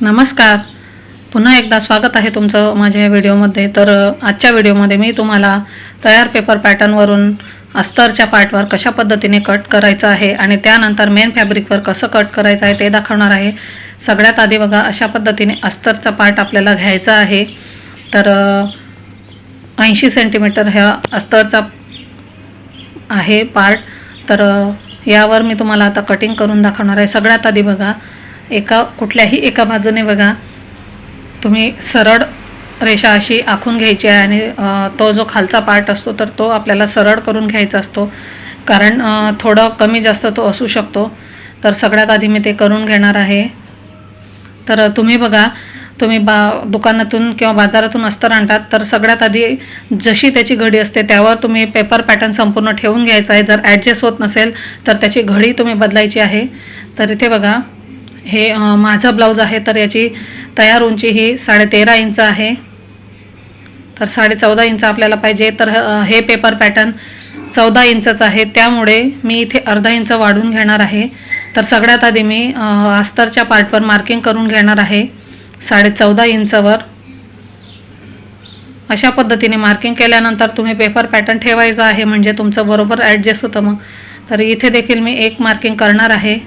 नमस्कार. पुन्हा एकदा स्वागत आहे तुमचं माझ्या या व्हिडिओमध्ये. तर आजच्या व्हिडिओमध्ये मी तुम्हाला तयार पेपर पॅटर्नवरून अस्तरच्या पार्टवर कशा पद्धतीने कट करायचं आहे आणि त्यानंतर मेन फॅब्रिकवर कसं कट करायचं आहे ते दाखवणार आहे. सगळ्यात आधी बघा अशा पद्धतीने अस्तरचा पार्ट आपल्याला घ्यायचा आहे. तर ऐंशी सेंटीमीटर ह्या अस्तरचा आहे पार्ट तर यावर मी तुम्हाला आता कटिंग करून दाखवणार आहे. सगळ्यात आधी बघा एका कुठल्याही एका बाजूने बघा. तुम्ही सरळ रेषा अशी आखून घ्यायची आहे आणि तो जो खालचा पार्ट असतो तर तो आपल्याला सरळ करून घ्यायचा असतो. कारण थोडं कमी जास्त तो असू शकतो. तर सगळ्यात आधी मी ते करून घेणार आहे. तर तुम्ही बघा तुम्ही बा दुकानातून किंवा बाजारातून अस्तर आणतात तर सगळ्यात आधी जशी त्याची घडी असते त्यावर तुम्ही पेपर पॅटर्न संपूर्ण ठेवून घ्यायचा आहे. जर ॲडजस्ट होत नसेल तर त्याची घडी तुम्ही बदलायची आहे. तर इथे बघा हे माझा माझं ब्लाऊज आहे तर याची तयार उंची ही साडेतेरा इंच आहे. तर साडे चौदा इंच आपल्याला पाहिजे. तर हे पेपर पॅटर्न चौदा इंचच आहे. त्यामुळे मी इथे अर्धा इंच वाढून घेणार आहे. तर सगळ्यात आधी मी अस्तरच्या पार्टवर मार्किंग करून घेणार आहे. साडे चौदा इंचवर. अशा पद्धतीने मार्किंग केल्यानंतर तुम्ही पेपर पॅटर्न ठेवायचं आहे. म्हणजे तुमचं बरोबर ॲडजस्ट होतं मग. तर इथे देखील मी एक मार्किंग करणार आहे.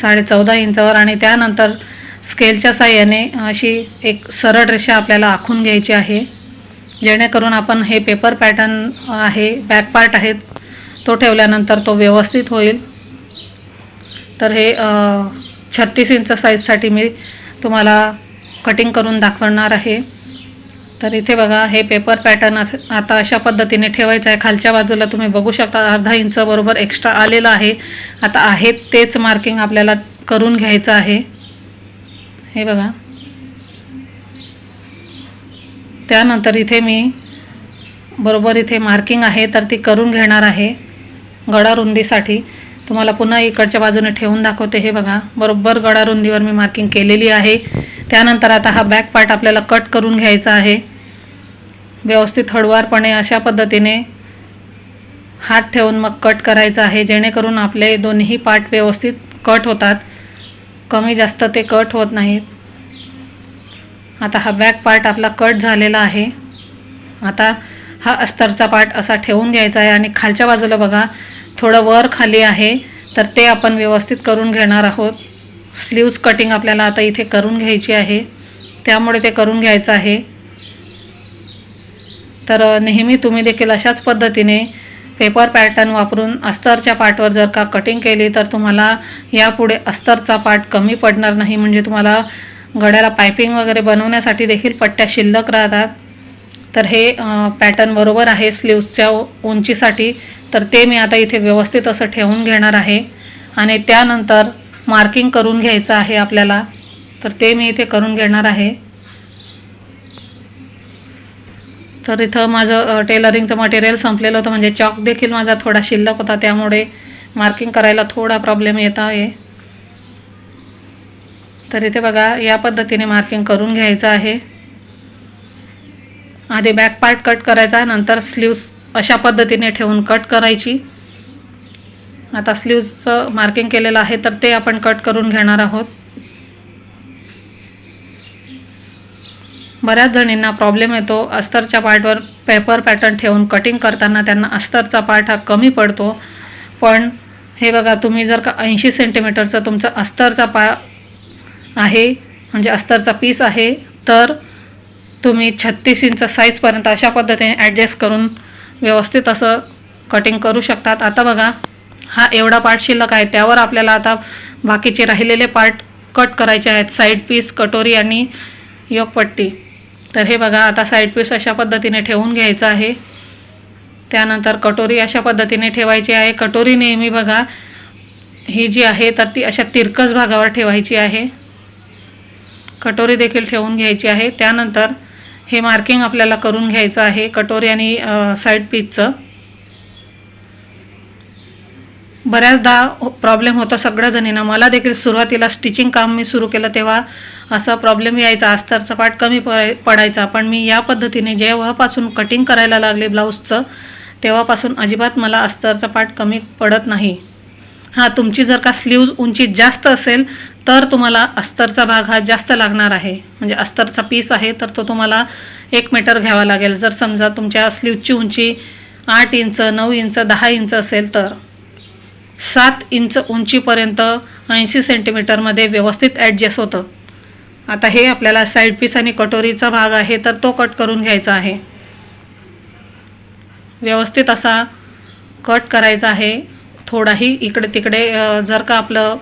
साडे चौदा इंचावर आणि त्यानंतर स्केलच्या साह्याने अशी एक सरळ रेषा आपल्याला आखून घ्यायची आहे. जेणेकरून आपण हे पेपर पॅटर्न आहे बॅक पार्ट आहे तो ठेवल्यानंतर तो व्यवस्थित होईल. तर हे छत्तीस इंच साईजसाठी मी तुम्हाला कटिंग करून दाखवणार आहे. तर इथे बघा हे पेपर पॅटर्न आता अशा पद्धतीने ठेवायचं आहे. खालच्या बाजूला तुम्ही बघू शकता अर्धा इंच बरोबर एक्स्ट्रा आलेलं आहे. आता आहे तेच मार्किंग आपल्याला करून घ्यायचं आहे. हे बघा. त्यानंतर इथे मी बरोबर इथे मार्किंग आहे तर ती करून घेणार आहे गडारुंदीसाठी तुम्हाला पुन्हा इकडच्या बाजूने ठेवून दाखवते हे बघा. बरोबर गडारुंदीवर मी मार्किंग केलेली आहे. त्यानंतर आता हा बॅक पार्ट आपल्याला कट करून घ्यायचा आहे. व्यवस्थित हळुवारपणे अशा पद्धतीने हात ठेवून मग कट करायचा आहे. जेणेकरून आपले दोन्ही पार्ट व्यवस्थित कट होतात. कमी जास्त ते कट होत नाहीत. आता हा बॅक पार्ट आपला कट झालेला आहे. आता हा अस्तरचा पार्ट असा ठेवून घ्यायचा आहे. आणि खालच्या बाजूला बघा थोडं वर खाली आहे. तर ते आपण व्यवस्थित करून घेणार आहोत. स्लीव्ज कटिंग आपल्याला आता इथे करून घ्यायची आहे. त्यामुळे ते करून घ्यायचं आहे. तर नेहमी तुम्ही देखील अशाच पद्धतीने पेपर पॅटर्न वापरून अस्तरच्या पार्टवर जर का कटिंग केली तर तुम्हाला यापुढे अस्तरचा पार्ट कमी पडणार नाही. म्हणजे तुम्हाला गड्याला पायपिंग वगैरे बनवण्यासाठी देखील पट्ट्या शिल्लक राहतात. तर हे पॅटर्न बरोबर आहे स्लीव्सच्या उंचीसाठी. तर ते मी आता इथे व्यवस्थित असं ठेवून घेणार आहे. आणि त्यानंतर मार्किंग करून घ्यायचं आहे आपल्याला. तर ते मी इथे करून घेणार आहे. तर इथं माझं टेलरिंगचं मटेरियल संपलेलं होतं. म्हणजे चॉक देखील माझा थोडा शिल्लक होता. त्यामुळे मार्किंग करायला थोडा प्रॉब्लेम येत आहे. तर इथे बघा या पद्धतीने मार्किंग करून घ्यायचं आहे. आधी बॅक पार्ट कट करायचा नंतर स्लीव्स अशा पद्धतीने ठेवून कट करायची. आता स्लीवचं मार्किंग केलेलं आहे तर ते आपण कट करून घेणार आहोत. बऱ्याच जणींना प्रॉब्लेम येतो अस्तरच्या पार्टवर पेपर पॅटर्न ठेवून कटिंग करताना त्यांना अस्तरचा पार्ट हा कमी पडतो. पण हे बघा तुम्ही जर का ऐंशी सेंटीमीटरचं तुमचं अस्तरचा पा आहे म्हणजे अस्तरचा पीस आहे तर तुम्ही छत्तीस इंच साईजपर्यंत अशा पद्धतीने ॲडजस्ट करून व्यवस्थित असं कटिंग करू शकतात. आता बघा हा एवढा पार्ट शिल्लक आहे. त्यावर आपल्याला आता बाकीचे राहिलेले पार्ट कट करायचे आहेत. साईड पीस कटोरी आणि योगपट्टी. तर हे बघा आता साईड पीस अशा पद्धतीने ठेवून घ्यायचं आहे. त्यानंतर कटोरी अशा पद्धतीने ठेवायची आहे. कटोरी नेहमी बघा ही जी आहे तर ती अशा तिरकस भागावर ठेवायची आहे. कटोरी देखील ठेवून घ्यायची आहे. त्यानंतर हे मार्किंग आपल्याला करून घ्यायचं आहे. कटोरी आणि साईड पीसचं बऱ्याचदा हो- प्रॉब्लेम होता सगळ्या जणींना मला देखील सुरुवातीला स्टिचिंग काम मी सुरू केलं तेव्हा असा प्रॉब्लेम यायचा. अस्तरचा पाठ कमी पडायचा. पण मी या पद्धतीने जेव्हापासून कटिंग करायला लागले ब्लाऊजचं तेव्हापासून अजिबात मला अस्तरचा पाठ कमी पडत नाही. हां तुमची जर का स्लीव्ज उंची जास्त असेल तर तुम्हाला अस्तरचा भाग हा जास्त लागणार आहे. म्हणजे अस्तरचा पीस आहे तर तो तुम्हाला एक मीटर घ्यावा लागेल. जर समजा तुमच्या स्लीवची उंची आठ इंच नऊ इंच दहा इंच असेल तर. सात इंच उंचीपर्यंत ऐंशी सेंटीमीटरमध्ये व्यवस्थित ॲडजस्ट होतं आता हे आपल्याला साईड पीस आणि कटोरीचा भाग आहे तर तो कट करून घ्यायचा आहे. व्यवस्थित असा कट करायचा आहे. थोडाही इकडे तिकडे जर का आपलं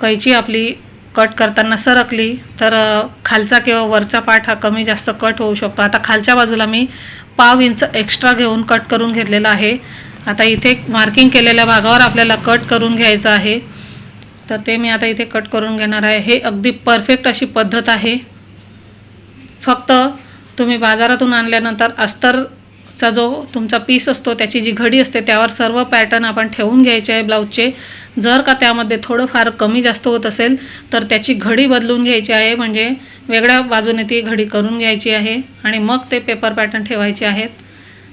कैची आपली कट करताना सरकली तर खालचा किंवा वरचा पाठ हा कमी जास्त कट होऊ शकतो. आता खालच्या बाजूला मी पाव इंच एक्स्ट्रा घेऊन कट करून घेतलेला आहे. आता इथे मार्किंग केलेल्या भागावर आपल्याला कट करून घ्यायचं आहे. तर ते मी आता इथे कट करून घेणार आहे. हे अगदी परफेक्ट अशी पद्धत आहे. फक्त तुम्ही बाजारातून आणल्यानंतर अस्तरचा जो तुमचा पीस असतो त्याची जी घडी असते त्यावर सर्व पॅटर्न आपण ठेवून घ्यायचे आहे ब्लाऊजचे जर का त्यामध्ये थोडंफार कमी जास्त होत असेल तर त्याची घडी बदलून घ्यायची आहे. म्हणजे वेगळ्या बाजूने ती घडी करून घ्यायची आहे. आणि मग ते पेपर पॅटर्न ठेवायचे आहेत.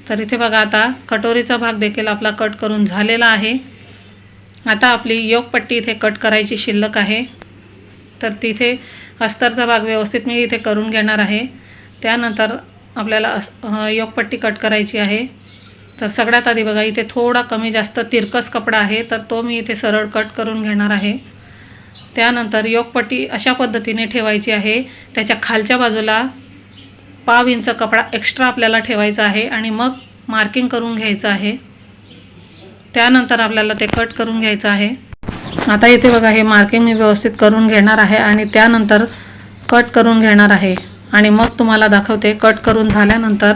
तर इथे बघा आता कटोरीचा भाग देखील आपला कट करून झालेला आहे. आता आपली योगपट्टी इथे कट करायची शिल्लक आहे. तर तिथे अस्तरचा भाग व्यवस्थित मी इथे करून घेणार आहे. त्यानंतर आपल्याला अस योगपट्टी कट करायची आहे. तर सगळ्यात आधी बघा इथे थोडा कमी जास्त तिरकस कपडा आहे तर तो मी इथे सरळ कट करून घेणार आहे. त्यानंतर योगपट्टी अशा पद्धतीने ठेवायची आहे. त्याच्या खालच्या बाजूला पाव इंच कपडा एक्स्ट्रा आपल्याला ठेवायचा आहे आणि मग मार्किंग करून घ्यायचं आहे. त्यानंतर आपल्याला ते कट करून घ्यायचं आहे. आता इथे बघा हे मार्किंग मी व्यवस्थित करून घेणार आहे आणि त्यानंतर कट करून घेणार आहे. आणि मग तुम्हाला दाखवते कट करून झाल्यानंतर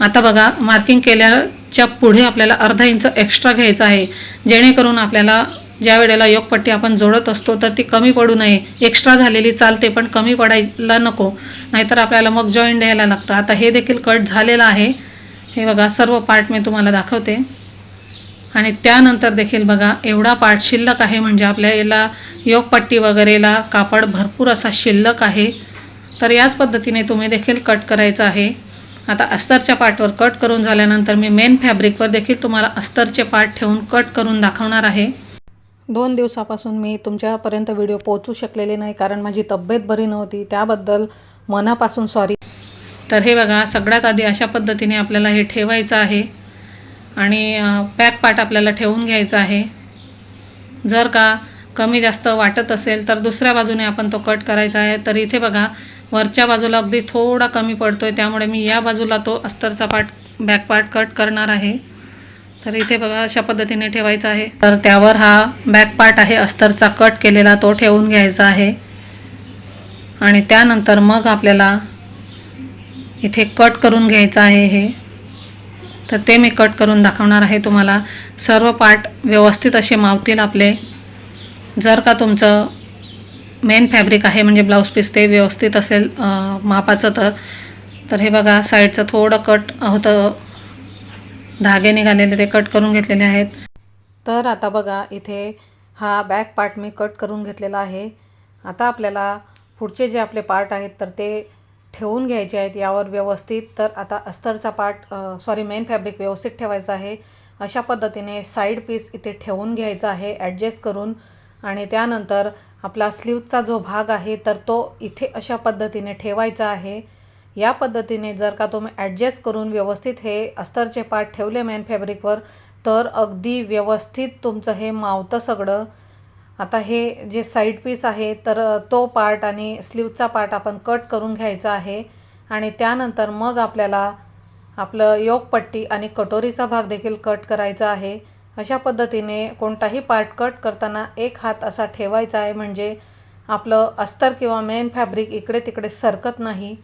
आता बघा मार्किंग केल्याच्या पुढे आपल्याला अर्धा इंच एक्स्ट्रा घ्यायचं आहे. जेणेकरून आपल्याला ज्या वेळेला योगपट्टी आपण जोडत असतो तर ती कमी पडू नये. एक्स्ट्रा झालेली चालते पण कमी पडायला नको. नाहीतर आपल्याला मग जॉईंट द्यायला लागतं. आता हे देखील कट झालेलं आहे. हे बघा सर्व पार्ट मी तुम्हाला दाखवते. आणि त्यानंतर देखील बघा एवढा पार्ट शिल्लक आहे म्हणजे आपल्या याला योगपट्टी वगैरेला कापड भरपूर असा शिल्लक आहे. तर याच पद्धतीने तुम्ही देखील कट करायचं आहे. आता अस्तरच्या पार्टवर कट करून झाल्यानंतर मी मेन फॅब्रिकवर देखील तुम्हाला अस्तरचे पार्ट ठेवून कट करून दाखवणार आहे. दोन दिवसापासून मी तुमच्यापर्यंत व्हिडिओ पोहोचू शकलेले नाही कारण माझी तब्येत बरी नव्हती. त्याबद्दल मनापासून सॉरी तर हे बघा सगळ्यात आधी अशा पद्धतीने आपल्याला हे ठेवायचं आहे आणि पॅक पार्ट आपल्याला ठेवून घ्यायचा आहे. जर का कमी जास्त वाटत असेल तर दुसऱ्या बाजूने आपण तो कट करायचा आहे. तर इथे बघा वरच्या बाजूला अगदी थोडा कमी पडतो आहे त्यामुळे मी या बाजूला तो अस्तरचा पार्ट बॅक पार्ट कट करणार आहे. तर इथे बघा अशा पद्धतीने ठेवायचा आहे. तर त्यावर हा बॅक पार्ट आहे. अस्तरचा कट केलेला तो ठेवून घ्यायचा आहे. आणि त्यानंतर मग आपल्याला इथे कट करून घ्यायचं आहे हे. तर ते मी कट करून दाखवणार आहे तुम्हाला. सर्व पार्ट व्यवस्थित असे मावतील आपले. जर का तुमचं मेन फॅब्रिक आहे म्हणजे ब्लाऊज पीस ते व्यवस्थित असेल मापाचं तर. तर हे बघा साईडचं थोडं कट होतं. धागे निघालेले ते कट करून घेतलेले आहेत. तर आता बघा इथे हा बॅक पार्ट मी कट करून घेतलेला आहे. आता आपल्याला पुढचे जे आपले पार्ट आहेत तर ते ठेवून घ्यायचे आहेत. यावर व्यवस्थित तर आता अस्तरचा पार्ट सॉरी मेन फॅब्रिक व्यवस्थित ठेवायचा आहे. अशा पद्धतीने साईड पीस इथे ठेवून घ्यायचा आहे ॲडजस्ट करून. आणि त्यानंतर आपला स्लीवचा जो भाग आहे तर तो इथे अशा पद्धतीने ठेवायचा आहे. या पद्धतीने जर का तुम्ही ॲडजस्ट करून व्यवस्थित हे अस्तरचे पार्ट ठेवले मेन फॅब्रिकवर तर अगदी व्यवस्थित तुमचं हे मावतं सगळं. आता हे जे साईड पीस आहे तर तो पार्ट आणि स्लीवचा पार्ट आपण कट करून घ्यायचा आहे. आणि त्यानंतर मग आपल्याला आपलं योगपट्टी आणि कटोरीचा भाग देखील कट करायचा आहे. अशा पद्धतीने कोणताही पार्ट कट करताना एक हात असा ठेवायचा आहे म्हणजे आपलं अस्तर किंवा मेन फॅब्रिक इकडे तिकडे सरकत नाही.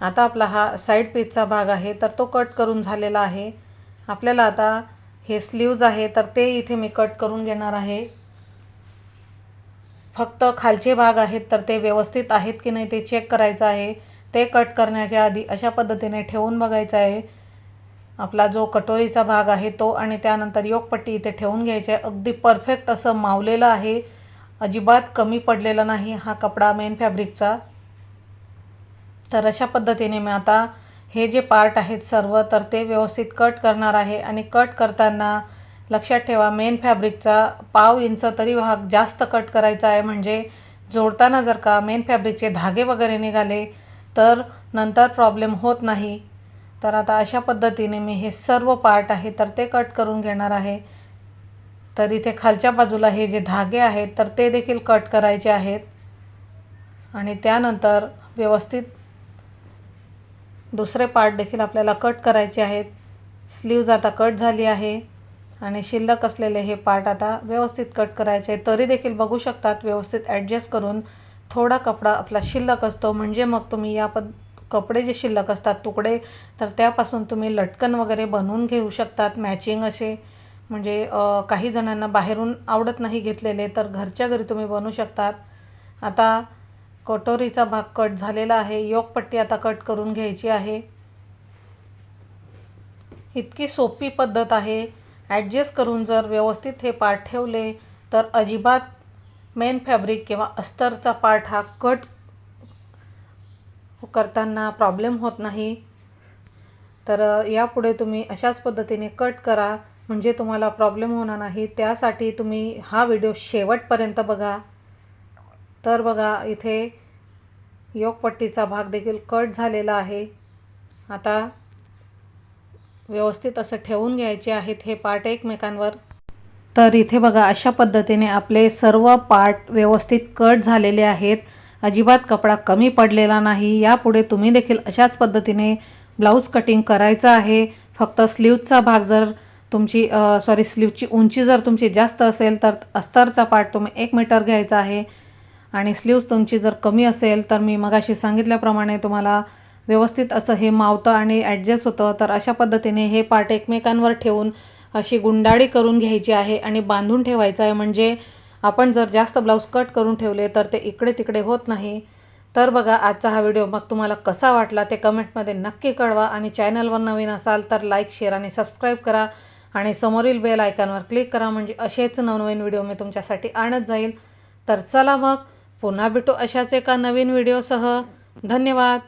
आता आपला हा साईड पीसचा भाग आहे तर तो कट करून झालेला आहे. आपल्याला आता हे स्लीव्ज आहे तर ते इथे मी कट करून घेणार आहे. फक्त खालचे भाग आहेत तर ते व्यवस्थित आहेत की नाही ते चेक करायचं आहे. ते कट करण्याच्या आधी अशा पद्धतीने ठेवून बघायचं आहे. आपला जो कटोरीचा भाग आहे तो आणि त्यानंतर योगपट्टी इथे ठेवून घ्यायची आहे. अगदी परफेक्ट असं मावलेलं आहे. अजिबात कमी पडलेला नाही हा कपडा मेन फॅब्रिकचा तर अशा पद्धतीने मी आता हे जे पार्ट आहेत सर्व तर ते व्यवस्थित कट करणार आहे. आणि कट करताना लक्षात ठेवा मेन फॅब्रिकचा पाव इंच तरी भाग जास्त कट करायचा आहे. म्हणजे जोडताना जर का मेन फॅब्रिकचे धागे वगैरे निघाले तर नंतर प्रॉब्लेम होत नाही. तर आता अशा पद्धतीने मी हे सर्व पार्ट आहे तर ते कट करून घेणार आहे. तर इथे खालच्या बाजूला हे जे धागे आहेत तर ते देखील कट करायचे आहेत. आणि त्यानंतर व्यवस्थित दुसरे पार्ट देखील आपल्याला कट करायचे आहेत. स्लीव्ज आता कट झाली आहे. आणि शिल्लक असलेले हे पार्ट आता व्यवस्थित कट करायचे आहे तरी देखील बघू शकतात व्यवस्थित ॲडजस्ट करून थोडा कपडा आपला शिल्लक असतो. म्हणजे मग तुम्ही या पद कपडे जे शिल्लक असतात तुकडे तर त्यापासून तुम्ही लटकन वगैरे बनवून घेऊ शकतात. मॅचिंग असे. म्हणजे काही जणांना बाहेरून आवडत नाही घेतलेले तर घरच्या घरी तुम्ही बनवू शकतात. आता कटोरीचा भाग कट झालेला आहे. योगपट्टी आता कट करून घ्यायची आहे. इतकी सोपी पद्धत आहे. ॲडजस्ट करून जर व्यवस्थित हे पार्ट ठेवले तर अजिबात मेन फॅब्रिक किंवा अस्तरचा पार्ट हा कट करताना प्रॉब्लेम होत नाही. तर यापुढे तुम्ही अशाच पद्धतीने कट करा. म्हणजे तुम्हाला प्रॉब्लेम होणार नाही. त्यासाठी तुम्ही हा व्हिडिओ शेवटपर्यंत बघा. तर बघा इथे योगपट्टीचा भाग देखील कट झालेला आहे. आता व्यवस्थित असं ठेवून घ्यायचे आहेत हे पार्ट एकमेकांवर. तर इथे बघा अशा पद्धतीने आपले सर्व पार्ट व्यवस्थित कट झालेले आहेत. अजिबात कपडा कमी पडलेला नाही. यापुढे तुम्ही देखील अशाच पद्धतीने ब्लाऊज कटिंग करायचं आहे. फक्त स्लीवचा भाग जर तुमची सॉरी स्लीवची उंची जर तुमची जास्त असेल तर अस्तरचा पार्ट तुम्ही एक मीटर घ्यायचा आहे. आणि स्लीव्ज तुमची जर कमी असेल तर मी मगाशी सांगितल्याप्रमाणे तुम्हाला व्यवस्थित असं हे मावतं आणि ॲडजस्ट होतं. तर अशा पद्धतीने हे पार्ट एकमेकांवर ठेवून अशी गुंडाळी करून घ्यायची आहे आणि बांधून ठेवायचं आहे. म्हणजे आपण जर जास्त ब्लाऊज कट करून ठेवले तर ते इकडे तिकडे होत नाही. तर बघा आजचा हा व्हिडिओ मग तुम्हाला कसा वाटला ते कमेंटमध्ये नक्की कळवा. आणि चॅनलवर नवीन असाल तर लाईक शेअर आणि सबस्क्राईब करा. आणि समोरील बेल आयकॉनवर क्लिक करा. म्हणजे असेच नवनवीन व्हिडिओ मी तुमच्यासाठी आणत जाईल. तर चला मग पुन्हा भेटू अशाच एका नवीन व्हिडिओसह. धन्यवाद.